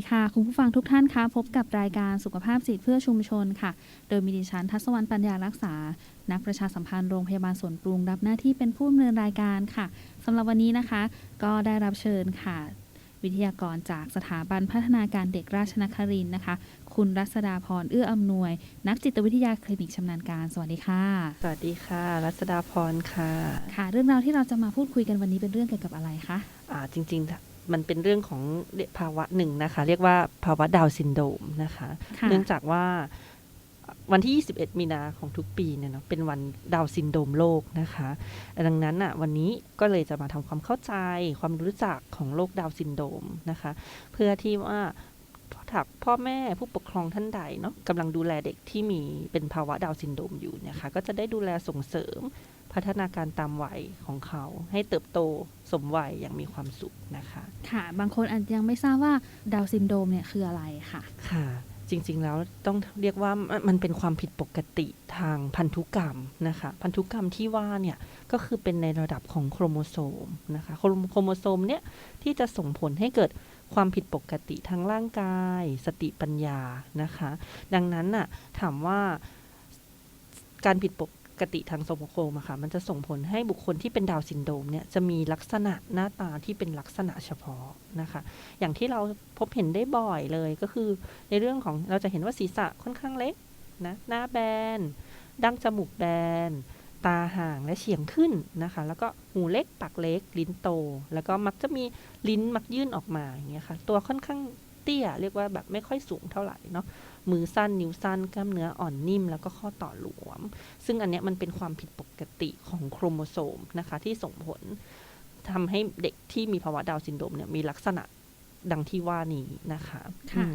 วัสดีค่ะ คุณผู้ฟังทุกท่านคะพบกับรายการสุขภาพจิตเพื่อชุมชนค่ะ โดยมีดิฉันทัศวรรณปัญญารักษา นักประชาสัมพันธ์โรงพยาบาลสวนปรุง รับหน้าที่เป็นผู้ดำเนินรายการค่ะสำหรับวันนี้นะคะ ก็ได้รับเชิญค่ะ วิทยากรจากสถาบันพัฒนาการเด็กราชนครินทร์นะคะ คุณรัศดาพรเอื้ออำนวย นักจิตวิทยาคลินิกชำนาญการสวัสดีค่ะ สวัสดีค่ะ รัศดาพรค่ะ ค่ะ เรื่องราวที่เราจะมาพูดคุยกันวันนี้เป็นเรื่องเกี่ยวกับอะไรคะอ่าจริงๆ มันเป็นเรื่องของภาวะหนึ่งนะคะ เรียกว่าภาวะดาวน์ซินโดรมนะคะค่ะเนื่องจากว่าวันที่ 21 มีนาของทุกปีเนี่ยเนาะเป็นวันดาวน์ซินโดรมโลกนะคะ ดังนั้นอะวันนี้ก็เลยจะมาทำความเข้าใจความรู้จักของโรคดาวน์ซินโดรมนะคะ เพื่อที่ว่าถักพ่อแม่ผู้ปกครองท่านใดเนาะกำลังดูแลเด็กที่มีเป็นภาวะดาวน์ซินโดรมอยู่เนี่ยค่ะก็จะได้ดูแลส่งเสริม พัฒนาการตามวัยของเขาให้เติบโตสมวัยอย่างมีความสุขนะคะ ค่ะ บางคนอาจจะยังไม่ทราบว่าดาวน์ซินโดรมเนี่ยคืออะไรค่ะ ค่ะ จริงๆแล้วต้องเรียกว่ามันมันเป็นความผิดปกติทางพันธุกรรมนะคะ พันธุกรรมที่ว่าเนี่ยก็คือเป็นในระดับของโครโมโซมนะคะโครโครโมโซมเนี่ยที่จะส่งผลให้เกิดความผิดปกติทางร่างกาย สติปัญญานะคะ ดังนั้นน่ะถามว่าการผิดปก กติทางโซโมโครมอะค่ะมันจะส่งผลให้บุคคลที่เป็นดาวซินโดมเนี่ยจะมีลักษณะหน้าตาที่เป็นลักษณะเฉพาะนะคะ อย่างที่เราพบเห็นได้บ่อยเลยก็คือในเรื่องของเราจะเห็นว่าศีรษะค่อนข้างเล็กนะหน้าแบน ดั้งจมูกแบน ตาห่างและเฉียงขึ้นนะคะ แล้วก็หูเล็กปากเล็ก ลิ้นโต แล้วก็มักจะมีลิ้นมักยื่นออกมาอย่างเงี้ยค่ะ ตัวค่อนข้าง เตี้ยเรียกว่าแบบไม่ค่อยสูงเท่าไหร่เนาะมือสั้นนิ้วสั้นกล้ามเนื้ออ่อนนิ่ม แล้วก็ข้อต่อหลวม ซึ่งอันเนี้ยมันเป็นความผิดปกติของโครโมโซมนะคะ ที่ส่งผลทำให้เด็กที่มีภาวะดาวน์ซินโดรมเนี่ยมีลักษณะดังที่ว่านี้นะคะค่ะอืม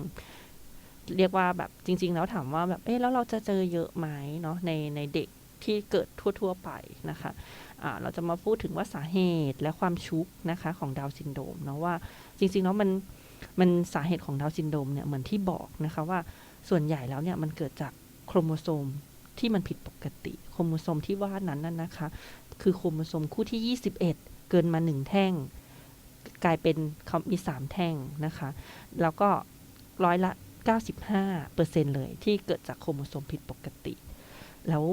เรียกว่าแบบจริง ๆ แล้วถามว่าแบบเอ๊ะแล้วเราจะเจอเยอะไหมเนาะในในเด็กที่เกิดทั่ว ๆ ไปนะคะอ่าเราจะมาพูดถึงว่าสาเหตุและความชุกนะคะของดาวน์ซินโดรมเนาะว่าจริง ๆ แล้วมัน มันสาเหตุของดาวซินโดมเนี่ยเหมือนที่บอกนะคะว่าส่วนใหญ่แล้วเนี่ยมันเกิดจากโครโมโซมที่มันผิดปกติ โครโมโซมที่ว่านั้นน่ะนะคะ คือโครโมโซมคู่ที่ 21 เกินมาหนึ่งแท่ง กลายเป็นเขามีสามแท่งนะคะ แล้วก็ร้อยละ 95เปอร์เซ็นเลยที่เกิดจากโครโมโซมผิดปกติ แล้ว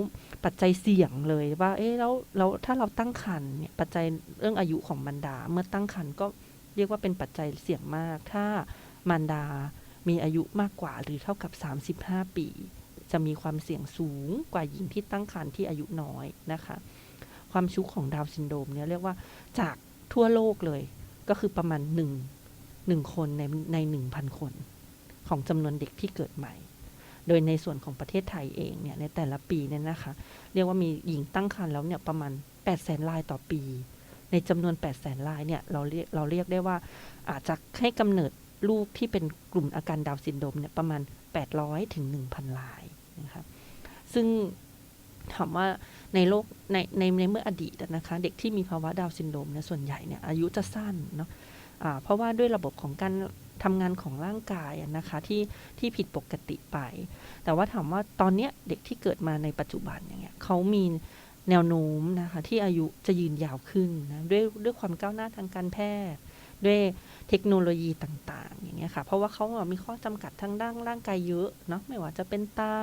ปัจจัยเสี่ยงเลยว่า เอ๊ะแล้วแล้วถ้าเราตั้งครรภ์เนี่ยปัจจัยเรื่องอายุของมารดา เมื่อตั้งครรภ์ก็ เรียกว่าเป็นปัจจัยเสี่ยงมาก ถ้ามารดามีอายุมากกว่าหรือเท่ากับ 35 ปี จะมีความเสี่ยงสูงกว่าหญิงที่ตั้งครรภ์ที่อายุน้อยนะคะ ความชุกของดาวซินโดรมเนี่ยเรียกว่าจากทั่วโลกเลยก็คือประมาณหนึ่งหนึ่งคนในในหนึ่งพันคนของจำนวนเด็กที่เกิดใหม่ โดยในส่วนของประเทศไทยเองเนี่ยในแต่ละปีเนี่ยนะคะ เรียกว่ามีหญิงตั้งครรภ์แล้วเนี่ยประมาณ8 0 0แสนรายต่อปี ในจำนวน 8 0 0แสนรายเนี่ยเราเรียกเราเรียกได้ว่าอาจจะให้กำเนิดลูกที่เป็นกลุ่มอาการดาวซินโดมเนี่ยประมาณ 800ถึง1,000 รายนะคะซึ่งถามว่าในโลกในในในเมื่ออดีตนะคะเด็กที่มีภาวะดาวซินโดมเนี่ยส่วนใหญ่เนี่ยอายุจะสั้นเนาะอ่าเพราะว่าด้วยระบบของการทำงานของร่างกายนะคะที่ที่ผิดปกติไป แต่ว่าถามว่าตอนเนี้ยเด็กที่เกิดมาในปัจจุบันอย่างเงี้ยเขามี แนวโน้มนะคะที่อายุจะยืนยาวขึ้นนะด้วยด้วยความก้าวหน้าทางการแพทย์ ด้วยเทคโนโลยีต่างๆอย่างเงี้ยค่ะเพราะว่าเขามีข้อจำกัดทางด้านร่างกายเยอะเนาะไม่ว่าจะเป็นตา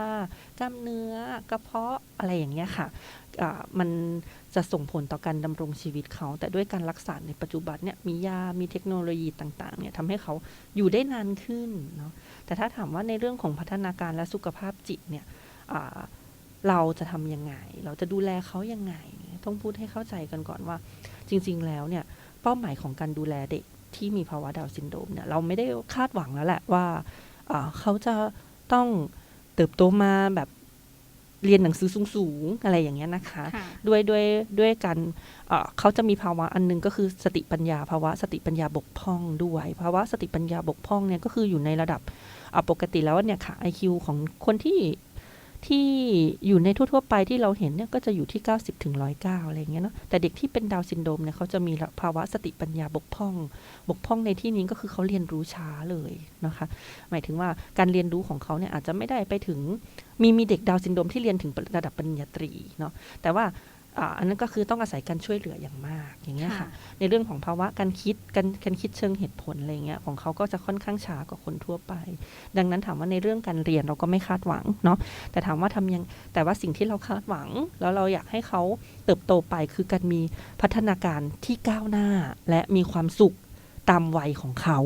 กล้ามเนื้อกระเพาะอะไรอย่างเงี้ยค่ะมันจะส่งผลต่อการดำรงชีวิตเขา แต่ด้วยการรักษาในปัจจุบันเนี่ยมียา มีเทคโนโลยีต่างๆเนี่ยทำให้เขาอยู่ได้นานขึ้นเนาะแต่ถ้าถามว่าในเรื่องของพัฒนาการและสุขภาพจิตเนี่ย เราจะทำยังไง เราจะดูแลเขายังไง ต้องพูดให้เข้าใจกันก่อนว่า จริง ๆ แล้วเนี่ยเป้าหมายของการดูแลเด็กที่มีภาวะดาวน์ซินโดรมเนี่ยเราไม่ได้คาดหวังแล้วแหละว่าอ่าเขาจะต้องเติบโตมาแบบเรียนหนังสือสูงๆอะไรอย่างเงี้ยนะคะค่ะด้วยด้วยด้วยกันเอ่อเขาจะมีภาวะอันหนึงก็คือสติปัญญาภาวะสติปัญญาบกพร่องด้วยภาวะสติปัญญาบกพร่องเนี่ยก็คืออยู่ในระดับอะปกติแล้วเนี่ยค่ะ IQ ของคนที่ ที่อยู่ในทั่ว ๆ ไปที่เราเห็นเนี่ยก็จะอยู่ที่ 90ถึง109อะไรอย่างเงี้ยเนาะแต่เด็กที่เป็นดาวซินโดมเนี่ยเขาจะมีภาวะสติปัญญาบกพร่อง บกพร่องในที่นี้ก็คือเขาเรียนรู้ช้าเลยนะคะ หมายถึงว่าการเรียนรู้ของเขาเนี่ยอาจจะไม่ได้ไปถึงมีมีเด็กดาวซินโดมที่เรียนถึงระดับปริญญาตรีเนาะแต่ว่า อ่าอันนั้นก็คือต้องอาศัยการช่วยเหลืออย่างมากอย่างเงี้ยค่ะค่ะ ในเรื่องของภาวะการคิดการการคิดเชิงเหตุผลอะไรเงี้ยของเขาก็จะค่อนข้างช้ากว่าคนทั่วไป ดังนั้นถามว่าในเรื่องการเรียนเราก็ไม่คาดหวังเนาะแต่ถามว่าทำยังแต่ว่าสิ่งที่เราคาดหวัง แล้วเราอยากให้เขาเติบโตไปคือการมีพัฒนาการที่ก้าวหน้าและมีความสุขตามวัยของเขา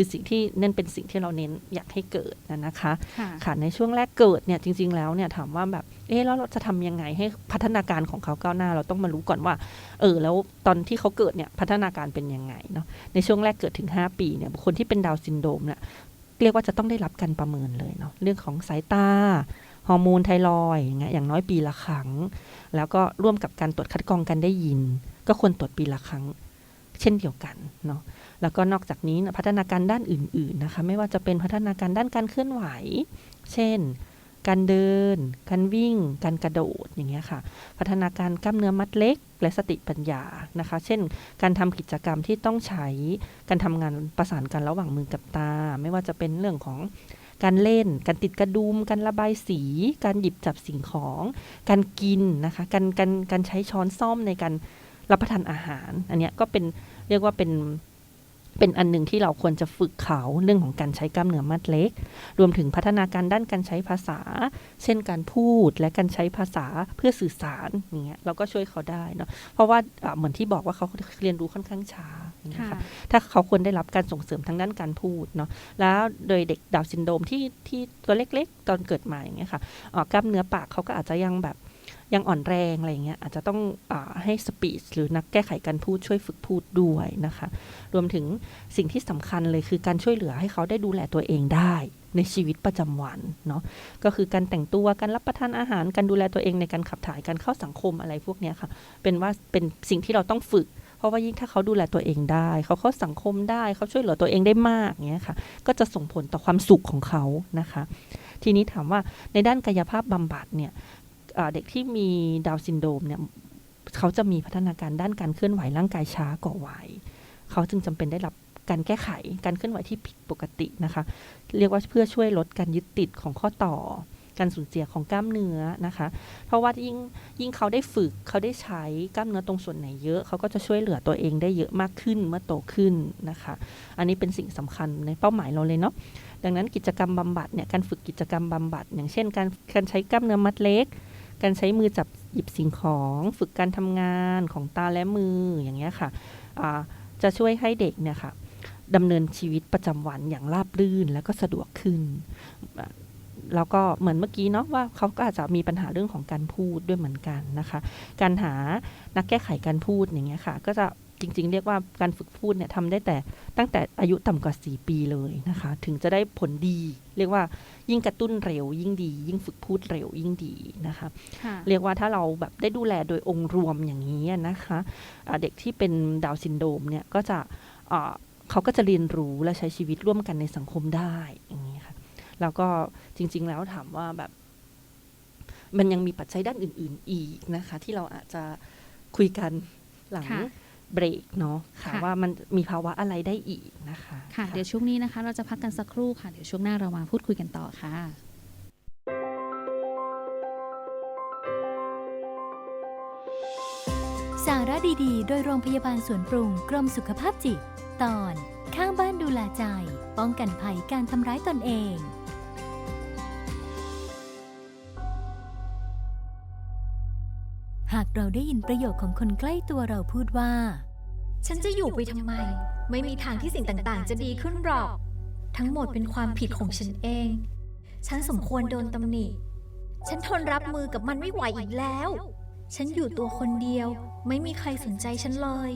คือสิ่งที่นั่นเป็นสิ่งที่เราเน้นอยากให้เกิดนะนะคะค่ะค่ะในช่วงแรกเกิดเนี่ยจริง ๆ แล้วเนี่ยถามว่าแบบเออแล้วเราจะทำยังไงให้พัฒนาการของเขาก้าวหน้า เราต้องมารู้ก่อนว่า เออ แล้วตอนที่เขาเกิดเนี่ยพัฒนาการเป็นยังไงเนาะในช่วงแรกเกิดถึง 5 ปีเนี่ยบุคคลที่เป็นดาวน์ซินโดรมเนี่ยเรียกว่าจะต้องได้รับการประเมินเลยเนาะเรื่องของสายตาฮอร์โมนไทรอยด์อย่างเงี้ยอย่างน้อยปีละครั้ง แล้วก็ร่วมกับการตรวจคัดกรองการได้ยิน ก็ควรตรวจปีละครั้ง เช่นเดียวกันเนาะ แล้วก็นอกจากนี้พัฒนาการด้านอื่นๆนะคะไม่ว่าจะเป็นพัฒนาการด้านการเคลื่อนไหว เช่น การเดิน การวิ่ง การกระโดดอย่างเงี้ยค่ะ พัฒนาการกล้ามเนื้อมัดเล็ก และสติปัญญานะคะ เช่น การทำกิจกรรมที่ต้องใช้การทำงานประสานกันระหว่างมือกับตา ไม่ว่าจะเป็นเรื่องของการเล่น การติดกระดุม การระบายสี การหยิบจับสิ่งของ การกินนะคะ การการการใช้ช้อนซ่อมในการรับประทานอาหาร อันเนี้ยก็เป็นเรียกว่าเป็น เป็นอันหนึ่งที่เราควรจะฝึกเขาเรื่องของการใช้กล้ามเนื้อมัดเล็ก รวมถึงพัฒนาการด้านการใช้ภาษา เช่นการพูดและการใช้ภาษาเพื่อสื่อสารอย่างเงี้ยเราก็ช่วยเขาได้เนาะเพราะว่าอ่าเหมือนที่บอกว่าเขาเรียนรู้ค่อนข้างช้าอย่างเงี้ยค่ะค่ะถ้าเขาควรได้รับการส่งเสริมทางด้านการพูดเนาะแล้วโดยเด็กดาวน์ซินโดรมที่ที่ตัวเล็กๆ ตอนเกิดมาอย่างเงี้ยค่ะอ่ากล้ามเนื้อปากเขาก็อาจจะยังแบบ ยังอ่อนแรงอะไรเงี้ยอาจจะต้องอให้สปีชหรือนักแก้ไขการพูดช่วยฝึกพูดด้วยนะคะ รวมถึงสิ่งที่สำคัญเลยคือการช่วยเหลือให้เขาได้ดูแลตัวเองได้ในชีวิตประจำวันเนาะก็คือการแต่งตัวการรับประทานอาหารการดูแลตัวเองในการขับถ่ายการเข้าสังคมอะไรพวกเนี้ยค่ะ เป็นว่าเป็นสิ่งที่เราต้องฝึก เพราะว่ายิ่งถ้าเขาดูแลตัวเองได้ เขาเข้าสังคมได้ เขาช่วยเหลือตัวเองได้มากเงี้ยค่ะ ก็จะส่งผลต่อความสุขของเขานะคะ ทีนี้ถามว่าในด้านกายภาพบำบัดเนี่ย เด็กที่มีดาวซินโดมเนี่ยเขาจะมีพัฒนาการด้านการเคลื่อนไหวร่างกายช้ากว่าวัยเขาจึงจำเป็นได้รับการแก้ไขการเคลื่อนไหวที่ผิดปกตินะคะ เรียกว่าเพื่อช่วยลดการยึดติดของข้อต่อ การสูญเสียของกล้ามเนื้อนะคะ เพราะว่ายิ่งยิ่งเขาได้ฝึกเขาได้ใช้กล้ามเนื้อตรงส่วนไหนเยอะเขาก็จะช่วยเหลือตัวเองได้เยอะมากขึ้นเมื่อโตขึ้นนะคะ อันนี้เป็นสิ่งสำคัญในเป้าหมายเราเลยเนาะดังนั้นกิจกรรมบำบัดเนี่ยการฝึกกิจกรรมบำบัด อย่างเช่น การการใช้กล้ามเนื้อมัดเล็ก การใช้มือจับหยิบสิ่งของ ฝึกการทำงานของตาและมืออย่างเงี้ยค่ะะจะช่วยให้เด็กเนี่ยค่ะดำเนินชีวิตประจำวันอย่างราบรื่นและก็สะดวกขึ้น แล้วก็เหมือนเมื่อกี้เนาะว่าเขาก็อาจจะมีปัญหาเรื่องของการพูดด้วยเหมือนกันนะคะ การหานักแก้ไขการพูดอย่างเงี้ยค่ะ ก็จะ จริง ๆ เรียกว่าการฝึกพูดเนี่ยทำได้แต่ตั้งแต่อายุต่ำกว่า 4 ปีเลยนะคะ ถึงจะได้ผลดี เรียกว่ายิ่งกระตุ้นเร็ว ยิ่งดี ยิ่งฝึกพูดเร็วยิ่งดีนะคะค่ะเรียกว่าถ้าเราแบบได้ดูแลโดยองค์รวมอย่างนี้นะคะอ่าเด็กที่เป็นดาวน์ซินโดรมเนี่ยก็จะอ่าเขาก็จะเรียนรู้และใช้ชีวิตร่วมกันในสังคมได้อย่างนี้ค่ะแล้วก็จริง ๆ แล้วถามว่าแบบมันยังมีปัจจัยด้านอื่น ๆ อีกนะคะ ที่เราอาจจะคุยกันหลังค่ะ เบรกเนาะค่ะค่ะ ว่ามันมีภาวะอะไรได้อีกนะคะค่ะ เดี๋ยวช่วงนี้นะคะ เราจะพักกันสักครู่ค่ะ เดี๋ยวช่วงหน้าเรามาพูดคุยกันต่อค่ะ สาระดีๆ โดยโรงพยาบาลสวนปรุงกรมสุขภาพจิต ตอน ข้างบ้านดูแลใจ ป้องกันภัยการทำร้ายตนเอง เราได้ยินประโยคของคนใกล้ตัวเราพูดว่า ฉันจะอยู่ไปทำไม ไม่มีทางที่สิ่งต่างๆ จะดีขึ้นหรอก ทั้งหมดเป็นความผิดของฉันเอง ฉันสมควรโดนตำหนิ ฉันทนรับมือกับมันไม่ไหวอีกแล้ว ฉันอยู่ตัวคนเดียว ไม่มีใครสนใจฉันเลย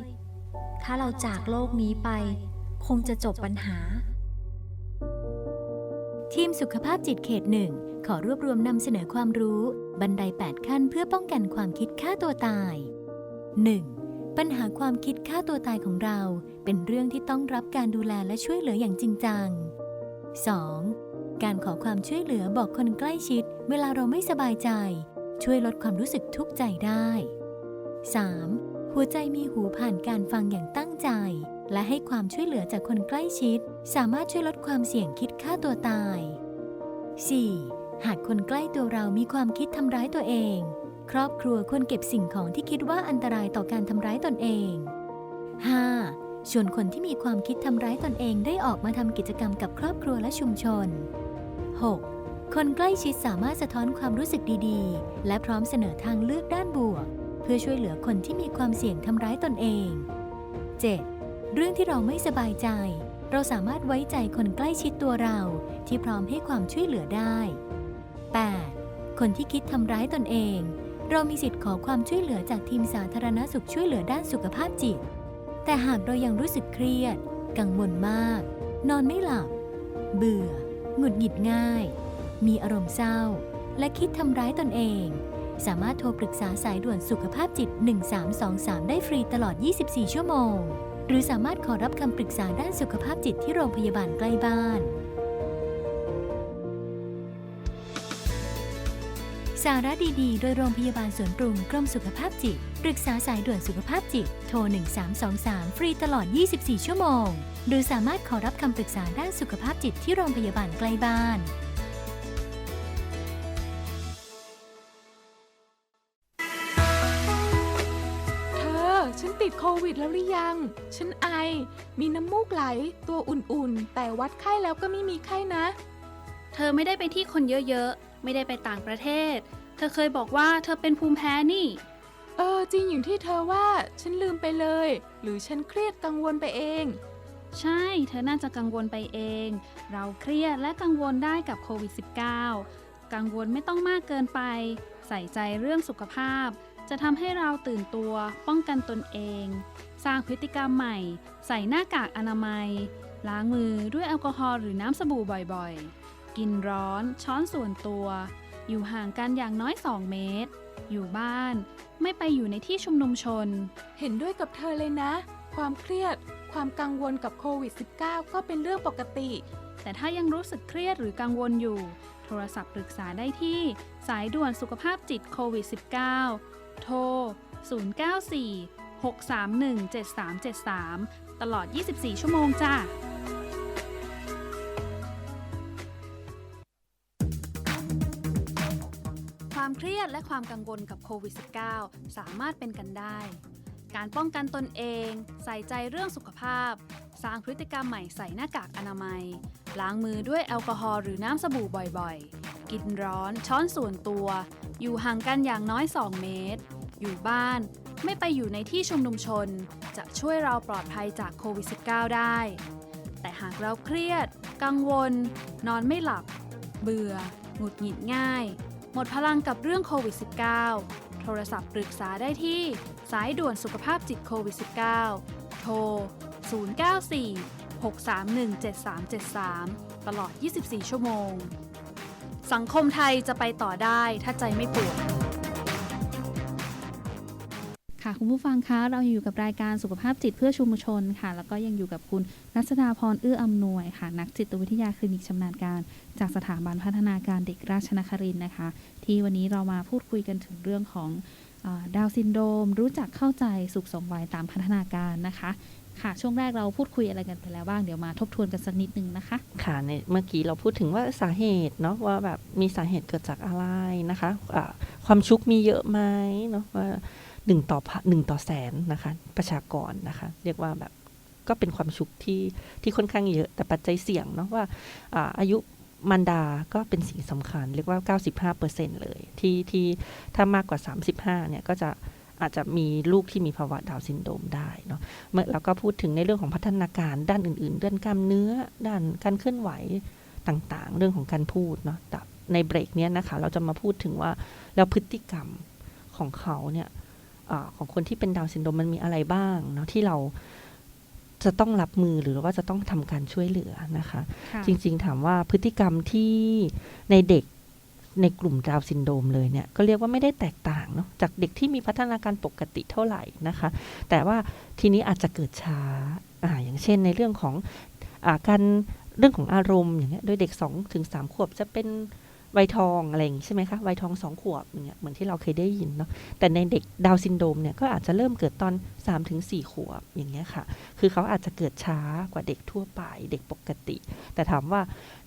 ถ้าเราจากโลกนี้ไป คงจะจบปัญหา ทีมสุขภาพจิตเขตหนึ่งขอรวบรวมนำเสนอความรู้ บันได 8 ขั้นเพื่อป้องกันความคิดฆ่าตัวตาย 1. ปัญหาความคิดฆ่าตัวตายของเรา เป็นเรื่องที่ต้องรับการดูแลและช่วยเหลืออย่างจริงจัง 2. การขอความช่วยเหลือบอกคนใกล้ชิด เวลาเราไม่สบายใจ ช่วยลดความรู้สึกทุกข์ใจได้ 3. หัวใจมีหูผ่านการฟังอย่างตั้งใจ และให้ความช่วยเหลือจากคนใกล้ชิด สามารถช่วยลดความเสี่ยงคิดฆ่าตัวตาย 4. หากคนใกล้ตัวเรามีความคิดทำร้ายตัวเอง ครอบครัวควรเก็บสิ่งของที่คิดว่าอันตรายต่อการทำร้ายตนเอง 5. ชวนคนที่มีความคิดทำร้ายตนเองได้ออกมาทำกิจกรรมกับครอบครัวและชุมชน 6. คนใกล้ชิดสามารถสะท้อนความรู้สึกดีๆ และพร้อมเสนอทางเลือกด้านบวก เพื่อช่วยเหลือคนที่มีความเสี่ยงทำร้ายตนเอง 7. เรื่องที่เราไม่สบายใจ เราสามารถไว้ใจคนใกล้ชิดตัวเราที่พร้อมให้ความช่วยเหลือได้ 8. คนที่คิดทำร้ายตนเอง เรามีสิทธิ์ขอความช่วยเหลือจากทีมสาธารณสุขช่วยเหลือด้านสุขภาพจิต แต่หากเรายังรู้สึกเครียด กังวลมาก นอนไม่หลับ เบื่อ หงุดหงิดง่าย มีอารมณ์เศร้า และคิดทำร้ายตนเอง สามารถโทรปรึกษาสายด่วนสุขภาพจิต 1323 ได้ฟรีตลอด 24 ชั่วโมง หรือสามารถขอรับคำปรึกษาด้านสุขภาพจิตที่โรงพยาบาลใกล้บ้าน สาระดีๆ โดยโรงพยาบาลสวนปรุงกรมสุขภาพจิต ปรึกษาสายด่วนสุขภาพจิต โทร 1323 ฟรีตลอด 24 ชั่วโมง หรือสามารถขอรับคำปรึกษาด้านสุขภาพจิตที่โรงพยาบาลใกล้บ้าน วิดแล้วหรือยัง ฉันไอ มีน้ำมูกไหล ตัวอุ่นๆ แต่วัดไข้แล้วก็ไม่มีไข้นะ เธอไม่ได้ไปที่คนเยอะๆ ไม่ได้ไปต่างประเทศ เธอเคยบอกว่าเธอเป็นภูมิแพ้นี่ เออ จริงอย่างที่เธอว่า ฉันลืมไปเลย หรือฉันเครียดกังวลไปเอง ใช่ เธอน่าจะกังวลไปเอง เราเครียดและกังวลได้กับโควิด -19 กังวลไม่ต้องมากเกินไป ใส่ใจเรื่องสุขภาพ จะทำให้เราตื่นตัวป้องกันตนเอง สร้างพฤติกรรมใหม่ ใส่หน้ากากอนามัย ล้างมือด้วยแอลกอฮอล์หรือน้ำสบู่บ่อยๆ กินร้อนช้อนส่วนตัว อยู่ห่างกันอย่างน้อย 2 เมตร อยู่บ้านไม่ไปอยู่ในที่ชุมนุมชน เห็นด้วยกับเธอเลยนะ ความเครียด ความกังวลกับโควิด -19 ก็เป็นเรื่องปกติ แต่ถ้ายังรู้สึกเครียดหรือกังวลอยู่ โทรศัพท์ปรึกษาได้ที่ สายด่วนสุขภาพจิตโควิด -19 โทร 094 631 7373 ตลอด 24 ชั่วโมงจ้าความเครียดและความกังวลกับโควิด -19 สามารถเป็นกันได้ การป้องกันตนเอง ใส่ใจเรื่องสุขภาพ สร้างพฤติกรรมใหม่ใส่หน้ากากอนามัย ล้างมือด้วยแอลกอฮอล์หรือน้ำสบู่บ่อยๆ กินร้อนช้อนส่วนตัว อยู่ห่างกันอย่างน้อย 2 เมตร อยู่บ้าน ไม่ไปอยู่ในที่ชุมนุมชน จะช่วยเราปลอดภัยจากโควิด -19 ได้ แต่หากเราเครียด กังวล นอนไม่หลับ เบื่อ หงุดหงิดง่าย หมดพลังกับเรื่องโควิด -19 โทรศัพท์ปรึกษาได้ที่ สายด่วนสุขภาพจิตโควิด -19 โทร 094 631 7373 ตลอด 24 ชั่วโมง สังคมไทยจะไปต่อได้ถ้าใจไม่ป่วย คุณผู้ฟังคะเราอยู่กับรายการสุขภาพจิตเพื่อชุมชนค่ะ แล้วก็ยังอยู่กับคุณรัศดาพรเอื้ออำนวยค่ะ นักจิตวิทยาคลินิกชำนาญการ จากสถาบันพัฒนาการเด็กราชนครินนะคะ ที่วันนี้เรามาพูดคุยกันถึงเรื่องของดาวซินโดรมรู้จักเข้าใจสุขสมวัยตามพัฒนาการนะคะค่ะช่วงแรกเราพูดคุยอะไรกันไปแล้วบ้างเดี๋ยวมาทบทวนกันสักนิดนึงนะคะค่ะในเมื่อกี้เราพูดถึงว่าสาเหตุเนาะว่าแบบมีสาเหตุเกิดจากอะไรนะคะะความชุกมีเยอะไหมเนาะว่า หนึ่งต่อหนึ่งต่อแสนนะคะ ประชากรนะคะ เรียกว่าแบบก็เป็นความชุกที่ที่ค่อนข้างเยอะ แต่ปัจจัยเสี่ยงเนาะว่าอาอายุมันดาก็เป็นสิ่งสำคัญ เรียกว่า 95%เลยที่ที่ถ้ามากกว่า 35 เนี่ยก็จะอาจจะมีลูกที่มีภาวะดาวซินโดมได้เนาะเมื่อเราก็พูดถึงในเรื่องของพัฒนาการด้านอื่นๆ ด้านกล้ามเนื้อ ด้านการเคลื่อนไหวต่างๆ เรื่องของการพูดเนาะแต่ในเบรกเนี้ยนะคะ เราจะมาพูดถึงว่าแล้วพฤติกรรมของเขาเนี่ย อาของคนที่เป็นดาวน์ซินโดรมมันมีอะไรบ้างเนาะที่เราจะต้องรับมือหรือว่าจะต้องทำการช่วยเหลือนะคะค่ะจริง ๆ ถามว่าพฤติกรรมที่ในเด็กในกลุ่มดาวน์ซินโดรมเลยเนี่ย ก็เรียกว่าไม่ได้แตกต่างเนาะจากเด็กที่มีพัฒนาการปกติเท่าไหร่นะคะ แต่ว่าทีนี้อาจจะเกิดช้าอ่าอย่างเช่นในเรื่องของอาการเรื่องของอารมณ์อย่างเงี้ยโดยเด็ก2อถึงสขวบจะเป็น วัยทองอะไรอย่างงี้ใช่ไหมคะวัยทองสองขวบอย่างเงี้ยเหมือนที่เราเคยได้ยินเนาะแต่ในเด็กดาวน์ซินโดรมเนี่ยก็อาจจะเริ่มเกิดตอน3าถึงสขวบอย่างเงี้ยค่ะ คือเขาอาจจะเกิดช้ากว่าเด็กทั่วไปเด็กปกติ แต่ถามว่า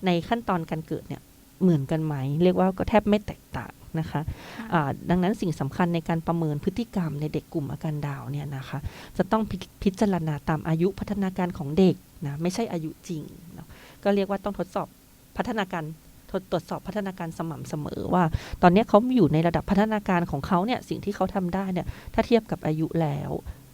ในขั้นตอนการเกิดเนี่ยเหมือนกันไหมเรียกว่าก็แทบไม่แตกต่างนะคะค่ะอ่าดังนั้นสิ่งสำคัญในการประเมินพฤติกรรมในเด็กกลุ่มอาการดาวน์เนี่ยนะคะจะต้องพิพิจารณาตามอายุพัฒนาการของเด็กนะไม่ใช่อายุจริงเนาะก็เรียกว่าต้องทดสอบพัฒนาการทด ตรวจสอบพัฒนาการสม่ำเสมอว่า ตอนนี้เขาอยู่ในระดับพัฒนาการของเขาเนี่ยสิ่งที่เขาทำได้เนี่ยถ้าเทียบกับอายุแล้ว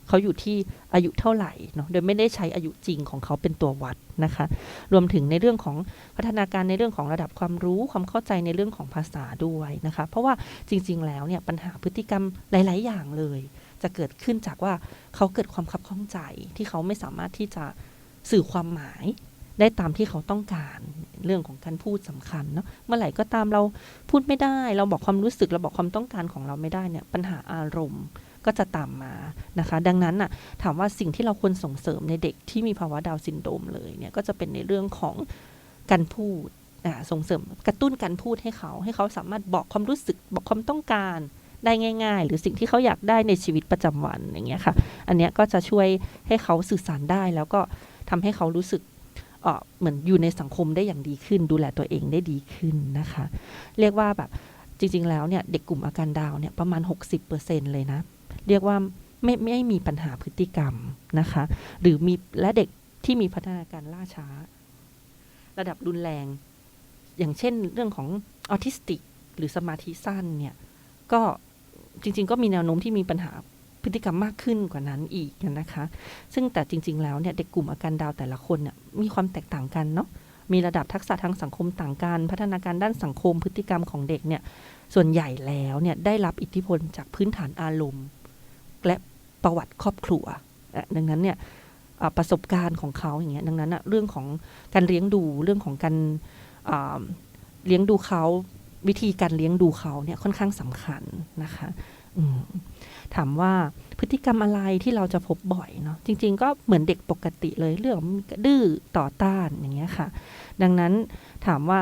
เขาอยู่ที่อายุเท่าไหร่เนาะโดยไม่ได้ใช้อายุจริงของเขาเป็นตัววัดนะคะ รวมถึงในเรื่องของพัฒนาการในเรื่องของระดับความรู้ความเข้าใจในเรื่องของภาษาด้วยนะคะ เพราะว่าจริง ๆ แล้วเนี่ยปัญหาพฤติกรรมหลาย ๆ อย่างเลย จะเกิดขึ้นจากว่าเขาเกิดความคับข้องใจที่เขาไม่สามารถที่จะสื่อความหมาย ได้ตามที่เขาต้องการเรื่องของการพูดสำคัญเนาะเมื่อไหร่ก็ตามเราพูดไม่ได้ เราบอกความรู้สึกเราบอกความต้องการของเราไม่ได้เนี่ยปัญหาอารมณ์ก็จะตามมานะคะ ดังนั้นน่ะถามว่าสิ่งที่เราควรส่งเสริมในเด็กที่มีภาวะดาวซินโดมเลยเนี่ยก็จะเป็นในเรื่องของการพูดส่งเสริมกระตุ้นการพูดให้เขา ให้เขาสามารถบอกความรู้สึกบอกความต้องการได้ง่าย ๆ หรือสิ่งที่เขาอยากได้ในชีวิตประจำวันอย่างเงี้ยค่ะ อันเนี้ยก็จะช่วยให้เขาสื่อสารได้แล้วก็ทำให้เขารู้สึก เหมือนอยู่ในสังคมได้อย่างดีขึ้น ดูแลตัวเองได้ดีขึ้นนะคะ เรียกว่าแบบจริง ๆ แล้วเนี่ยเด็กกลุ่มอาการดาวเนี่ยประมาณ 60%เลยนะ เรียกว่าไม่ไม่มีปัญหาพฤติกรรมนะคะ หรือมีและเด็กที่มีพัฒนาการล่าช้า ระดับรุนแรง อย่างเช่นเรื่องของออทิสติก หรือสมาธิสั้นเนี่ยก็จริง ๆ ก็มีแนวโน้มที่มีปัญหา พฤติกรรมมากขึ้นกว่านั้นอีกนะคะ ซึ่งแต่จริง ๆ แล้วเนี่ยเด็กกลุ่มอาการดาวแต่ละคนเนี่ยมีความแตกต่างกันเนาะมีระดับทักษะทางสังคมต่างกัน พัฒนาการด้านสังคมพฤติกรรมของเด็กเนี่ยส่วนใหญ่แล้วเนี่ยได้รับอิทธิพลจากพื้นฐานอารมณ์ และประวัติครอบครัวดังนั้นเนี่ยประสบการณ์ของเขาอย่างเงี้ยดังนั้นอะเรื่องของการเลี้ยงดูเรื่องของการเลี้ยงดูเขาวิธีการเลี้ยงดูเขาเนี่ยค่อนข้างสำคัญนะคะถามว่า พฤติกรรมอะไรที่เราจะพบบ่อยเนาะจริง ๆ ก็เหมือนเด็กปกติเลยเรื่องดื้อต่อต้านอย่างเงี้ยค่ะ ดังนั้นถามว่า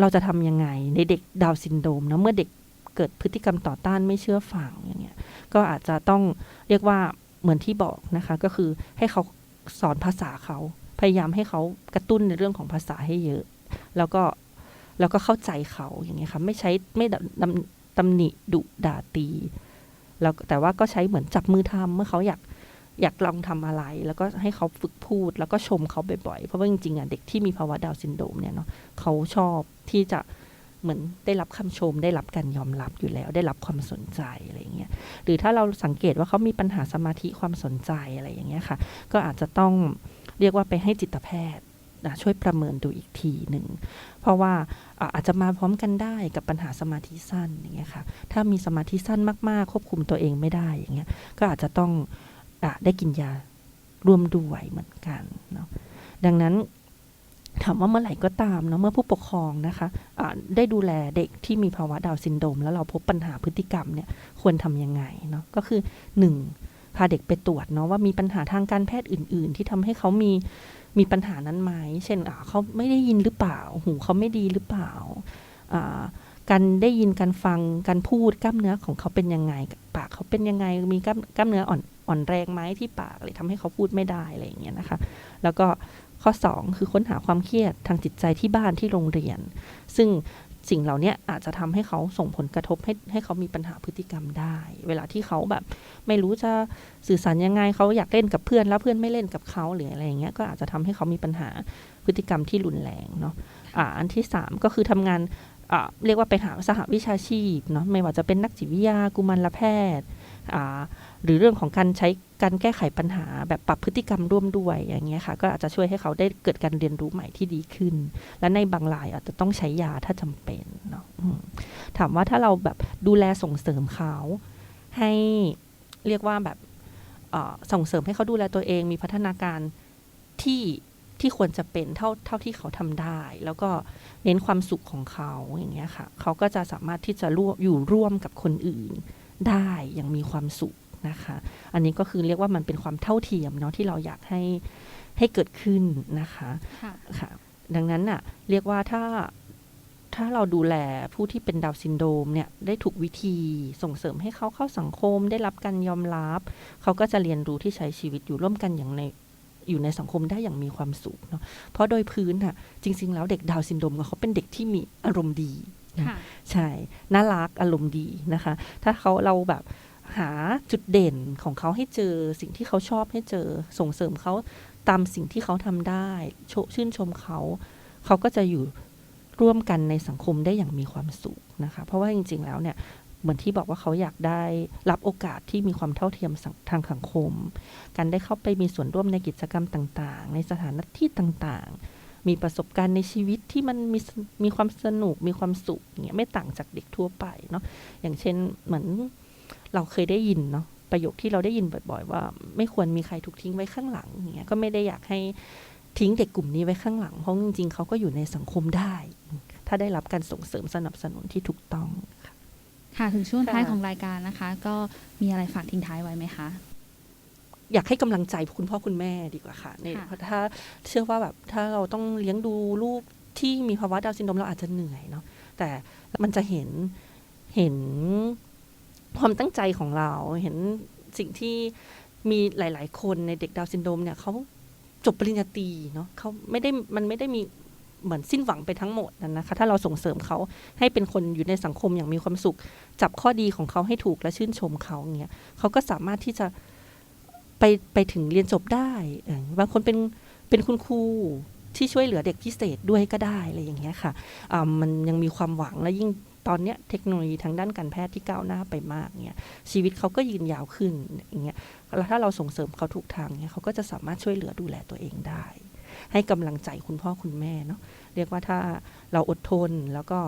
เราจะทำยังไงในเด็กดาวซินโดมนะเมื่อเด็กเกิดพฤติกรรมต่อต้านไม่เชื่อฟังอย่างเงี้ยก็อาจจะต้องเรียกว่าเหมือนที่บอกนะคะ ก็คือให้เขาสอนภาษาเขาพยายามให้เขากระตุ้นในเรื่องของภาษาให้เยอะ แล้วก็แล้วก็เข้าใจเขาอย่างเงี้ยค่ะไม่ใช้ไม่ตำหนิดุด่าตี แล้วแต่ว่าก็ใช้เหมือนจับมือทำเมื่อเขาอยากอยากลองทำอะไร แล้วก็ให้เขาฝึกพูด แล้วก็ชมเขาบ่อยๆ เพราะว่าจริงๆอะเด็กที่มีภาวะดาวซินโดมเนี่ยเนาะเขาชอบที่จะเหมือนได้รับคำชม ได้รับการยอมรับอยู่แล้ว ได้รับความสนใจอะไรอย่างเงี้ยหรือถ้าเราสังเกตว่าเขามีปัญหาสมาธิความสนใจอะไรอย่างเงี้ยค่ะ ก็อาจจะต้องเรียกว่าไปให้จิตแพทย์ นะช่วยประเมินดูอีกทีหนึ่ง เพราะว่าอาจจะมาพร้อมกันได้กับปัญหาสมาธิสั้นอย่างเงี้ยค่ะ ถ้ามีสมาธิสั้นมากๆ ควบคุมตัวเองไม่ได้อย่างเงี้ย ก็อาจจะต้องอได้กินยาร่วมด้วยเหมือนกันเนาะ ดังนั้นถามว่าเมื่อไหร่ก็ตามเนาะเมื่อผู้ปกครองนะคะะได้ดูแลเด็กที่มีภาวะดาวซินโดม แล้วเราพบปัญหาพฤติกรรมเนี่ยควรทำยังไงเนาะก็คือหนึ่งพาเด็กไปตรวจเนาะว่ามีปัญหาทางการแพทย์อื่น ๆ ที่ทำให้เขามี มีปัญหานั้นไหมเช่นเขาไม่ได้ยินหรือเปล่า หูเขาไม่ดีหรือเปล่า การได้ยินการฟังการพูดกล้ามเนื้อของเขาเป็นยังไง ปากเขาเป็นยังไงมีกล้ามกล้ามเนื้ออ่อนอ่อนแรงไหมที่ปากเลยทำให้เขาพูดไม่ได้อะไรอย่างเงี้ยนะคะ แล้วก็ข้อ 2 คือค้นหาความเครียดทางจิตใจที่บ้านที่โรงเรียน ซึ่ง สิ่งเหล่านี้อาจจะทำให้เขาส่งผลกระทบให้ให้เขามีปัญหาพฤติกรรมได้ เวลาที่เขาแบบไม่รู้จะสื่อสารยังไงเขาอยากเล่นกับเพื่อนแล้วเพื่อนไม่เล่นกับเขาหรืออะไรอย่างเงี้ยก็อาจจะทำให้เขามีปัญหาพฤติกรรมที่รุนแรงเนาะอ่าอันที่ 3 ก็คือทำงานเรียกว่าไปหาสหวิชาชีพเนาะไม่ว่าจะเป็นนักจิตวิทยากุมารแพทย์ หรือเรื่องของการใช้การแก้ไขปัญหาแบบปรับพฤติกรรมร่วมด้วยอย่างเงี้ยค่ะ ก็อาจจะช่วยให้เขาได้เกิดการเรียนรู้ใหม่ที่ดีขึ้น และในบางรายอาจจะต้องใช้ยาถ้าจำเป็นเนาะถามว่าถ้าเราแบบดูแลส่งเสริมเขา ให้เรียกว่าแบบส่งเสริมให้เขาดูแลตัวเองมีพัฒนาการที่ที่ควรจะเป็นเท่าเท่าที่เขาทำได้ แล้วก็เน้นความสุขของเขาอย่างเงี้ยค่ะ เขาก็จะสามารถที่จะร่วมอยู่ร่วมกับคนอื่น ได้อย่างมีความสุขนะคะ อันนี้ก็คือเรียกว่ามันเป็นความเท่าเทียมเนาะที่เราอยากให้ให้เกิดขึ้นนะคะค่ะค่ะดังนั้นน่ะเรียกว่าถ้าถ้าเราดูแลผู้ที่เป็นดาวน์ซินโดรมเนี่ยได้ถูกวิธีส่งเสริมให้เขาเข้าสังคมได้รับการยอมรับ เขาก็จะเรียนรู้ที่ใช้ชีวิตอยู่ร่วมกันอย่างในอยู่ในสังคมได้อย่างมีความสุขเนาะเพราะโดยพื้นอะจริง ๆ แล้วเด็กดาวน์ซินโดรมเขาเป็นเด็กที่มีอารมณ์ดีค่ะ ใช่น่ารักอารมณ์ดีนะคะ ถ้าเขาเราแบบหาจุดเด่นของเขาให้เจอสิ่งที่เขาชอบให้เจอส่งเสริมเขาตามสิ่งที่เขาทำได้โชชื่นชมเขา เขาก็จะอยู่ร่วมกันในสังคมได้อย่างมีความสุขนะคะ เพราะว่าจริง ๆ แล้วเนี่ยเหมือนที่บอกว่าเขาอยากได้รับโอกาสที่มีความเท่าเทียมสังทางสังคม การได้เข้าไปมีส่วนร่วมในกิจกรรมต่าง ๆ ในสถานที่ต่างๆ มีประสบการณ์ในชีวิตที่มันมีมีความสนุกมีความสุขอย่างเงี้ยไม่ต่างจากเด็กทั่วไปเนาะอย่างเช่นเหมือนเราเคยได้ยินเนาะประโยคที่เราได้ยินบ่อย ๆ ว่าไม่ควรมีใครถูกทิ้งไว้ข้างหลังอย่างเงี้ยก็ไม่ได้อยากให้ทิ้งเด็กกลุ่มนี้ไว้ข้างหลังเพราะจริงๆเขาก็อยู่ในสังคมได้ ถ้าได้รับการส่งเสริมสนับสนุนที่ถูกต้องค่ะถึงช่วงท้ายของรายการนะคะ ก็มีอะไรฝากทิ้งท้ายไว้ไหมคะ อยากให้กำลังใจคุณพ่อคุณแม่ดีกว่าค่ะเนี่ยค่ะเพราะถ้าเชื่อว่าแบบถ้าเราต้องเลี้ยงดูลูกที่มีภาวะดาวน์ซินโดรมเราอาจจะเหนื่อยเนาะแต่มันจะเห็นเห็นความตั้งใจของเราเห็นสิ่งที่มีหลาย ๆ คนในเด็กดาวน์ซินโดรมเนี่ยเขาจบปริญญาตรีเนาะเขาไม่ได้มันไม่ได้มีเหมือนสิ้นหวังไปทั้งหมดนั่นนะคะ ถ้าเราส่งเสริมเขาให้เป็นคนอยู่ในสังคมอย่างมีความสุข จับข้อดีของเขาให้ถูกและชื่นชมเขาเงี้ยเขาก็สามารถที่จะ ไปไปถึงเรียนจบได้ บางคนเป็นเป็นคุณครูที่ช่วยเหลือเด็กพิเศษด้วยก็ได้อะไรอย่างเงี้ยค่ะอ่ามันยังมีความหวังและยิ่งตอนเนี้ยเทคโนโลยีทางด้านการแพทย์ที่ก้าวหน้าไปมากเนี่ยชีวิตเขาก็ยืนยาวขึ้นอย่างเงี้ยแล้วถ้าเราส่งเสริมเขาถูกทางเนี่ยเขาก็จะสามารถช่วยเหลือดูแลตัวเองได้ ให้กำลังใจคุณพ่อคุณแม่เนาะเรียกว่าถ้าเราอดทนแล้วก็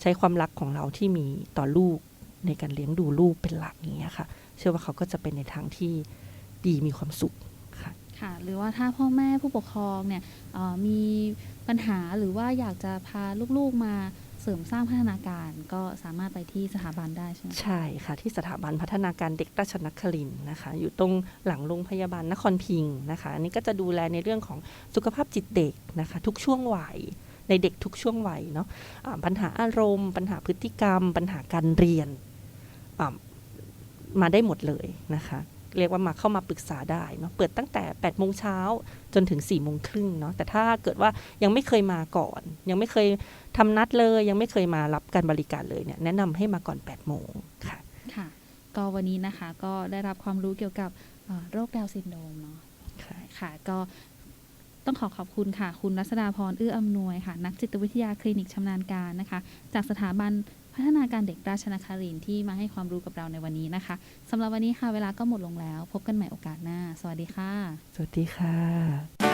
ใช้ความรักของเราที่มีต่อลูกในการเลี้ยงดูลูกเป็นหลักอย่างเงี้ยค่ะ เชื่อว่าเขาก็จะเป็นในทางที่ ดีมีความสุขค่ะค่ะ หรือว่าถ้าพ่อแม่ผู้ปกครองเนี่ยเอ่อมีปัญหาหรือว่าอยากจะพาลูกๆมาเสริมสร้างพัฒนาการก็สามารถไปที่สถาบันได้ใช่ไหมใช่ค่ะ ที่สถาบันพัฒนาการเด็กราชนครินทร์นะคะ อยู่ตรงหลังโรงพยาบาลนครพิงค์นะคะ อันนี้ก็จะดูแลในเรื่องของสุขภาพจิตเด็กนะคะ ทุกช่วงวัยในเด็กทุกช่วงวัยเนาะอ่าปัญหาอารมณ์ ปัญหาพฤติกรรม ปัญหาการเรียนอ่ามาได้หมดเลยนะคะ เรียกว่ามาเข้ามาปรึกษาได้เนาะเปิดตั้งแต่8โมงเช้าจนถึง4โมงครึ่งเนาะแต่ถ้าเกิดว่ายังไม่เคยมาก่อน ยังไม่เคยทำนัดเลย ยังไม่เคยมารับการบริการเลยเนี่ยแนะนำให้มาก่อน8โมงค่ะค่ะก็วันนี้นะคะก็ได้รับความรู้เกี่ยวกับเอ่อโรคดาวน์ซินโดรมเนาะค่ะค่ะก็ต้องขอขอบคุณค่ะ คุณรัศดาพรเอื้ออำนวยค่ะ นักจิตวิทยาคลินิกชำนาญการนะคะ จากสถาบัน พัฒนาการเด็กราชนครินที่มาให้ความรู้กับเราในวันนี้นะคะสำหรับวันนี้ค่ะเวลาก็หมดลงแล้ว พบกันใหม่โอกาสหน้า สวัสดีค่ะ สวัสดีค่ะ